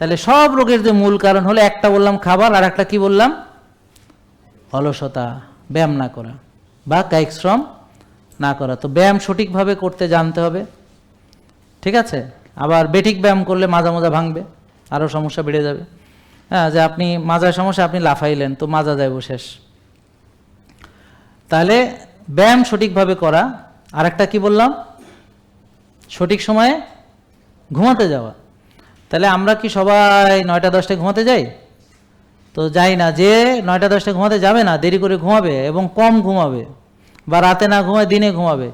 তাহলে সব রোগের যে মূল কারণ হলো একটা বললাম খাবার, আর একটা কি বললাম? অলসতা, ব্যায়াম না করা বা কায়িক শ্রম না করা। তো ব্যায়াম সঠিকভাবে করতে জানতে হবে, ঠিক আছে? আবার বেঠিক ব্যায়াম করলে মাজা মাজা ভাঙবে আরও সমস্যা বেড়ে যাবে। হ্যাঁ যে আপনি মাজার সমস্যা, আপনি লাফাইলেন, তো মাজা যাইব শেষ তাহলে ব্যায়াম সঠিকভাবে করা আর একটা কি বললাম? সঠিক সময়ে ঘুমাতে যাওয়া। তাহলে আমরা কি সবাই নয়টা দশটায় ঘুমাতে যাই? তো যাই না, যে নয়টা দশটায় ঘুমাতে যাবে না, দেরি করে ঘুমাবে এবং কম ঘুমাবে বা রাতে না ঘুমায় দিনে ঘুমাবে,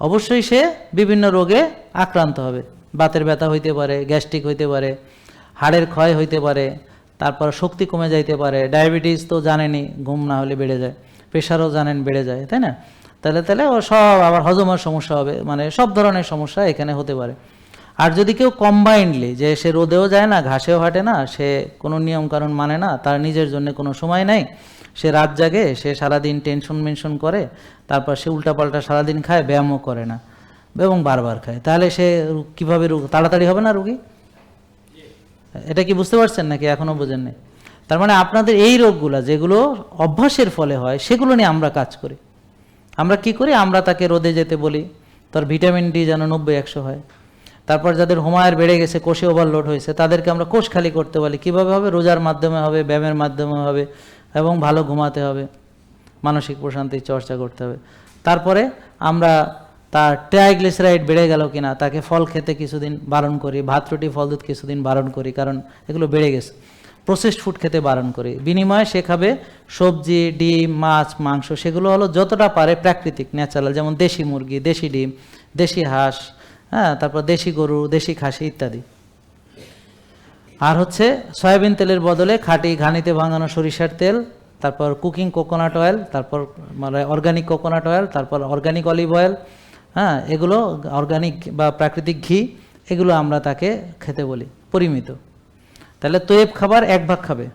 অবশ্যই সে বিভিন্ন রোগে আক্রান্ত হবে। বাতের ব্যথা হইতে পারে, গ্যাস্ট্রিক হইতে পারে, হাড়ের ক্ষয় হইতে পারে, তারপর শক্তি কমে যাইতে পারে, ডায়াবেটিস তো জানেনই, ঘুম না হলে বেড়ে যায়, প্রেশারও জানেন বেড়ে যায়, তাই না? তাহলে তাহলে ও সব আবার হজমের সমস্যা হবে মানে সব ধরনের সমস্যা এখানে হতে পারে। আর যদি কেউ কম্বাইন্ডলি যে সে রোদেও যায় না, ঘাসেও হাঁটে না, সে কোনো নিয়ম কারণ মানে না, তার নিজের জন্য কোনো সময় নাই, সে রাত জাগে, সে সারাদিন টেনশন মেনশন করে, তারপর সে উল্টাপাল্টা সারাদিন খায়, ব্যায়ামও করে না, এবং বারবার খায়। তাহলে সে কীভাবে তাড়াতাড়ি হবে না রুগী? এটা কি বুঝতে পারছেন নাকি এখনও বোঝেন বোঝেননি তার মানে আপনাদের এই রোগগুলো যেগুলো অভ্যাসের ফলে হয়, সেগুলো নিয়ে আমরা কাজ করি। আমরা কি করি? আমরা তাকে রোদে যেতে বলি, তার ভিটামিন ডি যেন নব্বই, একশো হয়। তারপর যাদের হোমায়ের বেড়ে গেছে, কোষে ওভারলোড হয়েছে, তাদেরকে আমরা কোষ খালি করতে বলি। কীভাবে হবে? রোজার মাধ্যমে হবে, ব্যায়ামের মাধ্যমে হবে এবং ভালো ঘুমাতে হবে। মানসিক প্রশান্তির চর্চা করতে হবে। তারপরে আমরা তার ট্রাইগ্লিসারাইড বেড়ে গেল কিনা, তাকে ফল খেতে কিছুদিন বারণ করি, ভাত, রুটি, ফল, দুধ কিছুদিন বারণ করি, কারণ এগুলো বেড়ে গেছে। প্রসেসড ফুড খেতে বারণ করি। বিনিময়ে সে খাবে সবজি, ডিম, মাছ, মাংস, সেগুলো হলো যতটা পারে প্রাকৃতিক ন্যাচারাল যেমন দেশি মুরগি, দেশি ডিম, দেশি হাঁস হ্যাঁ তারপর দেশি গরু, দেশি খাসি ইত্যাদি। আর হচ্ছে সয়াবিন তেলের বদলে খাটি ঘানিতে ভাঙানো সরিষার তেল, তারপর কুকিং কোকোনাট অয়েল, তারপর মানে অর্গানিক কোকোনাট অয়েল, তারপর অর্গানিক অলিভ অয়েল হ্যাঁ এগুলো অর্গানিক বা প্রাকৃতিক ঘি, এগুলো আমরা তাকে খেতে বলি, পরিমিত। তাহলে তৈব খাবার এক ভাগ খাবে।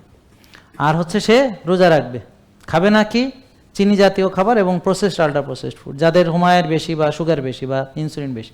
আর হচ্ছে সে রোজা রাখবে। খাবে না কি? চিনি জাতীয় খাবার এবং প্রসেসড আল্ট্রা প্রসেসড ফুড যাদের হুমায়ের বেশি বা সুগার বেশি বা ইনসুলিন বেশি।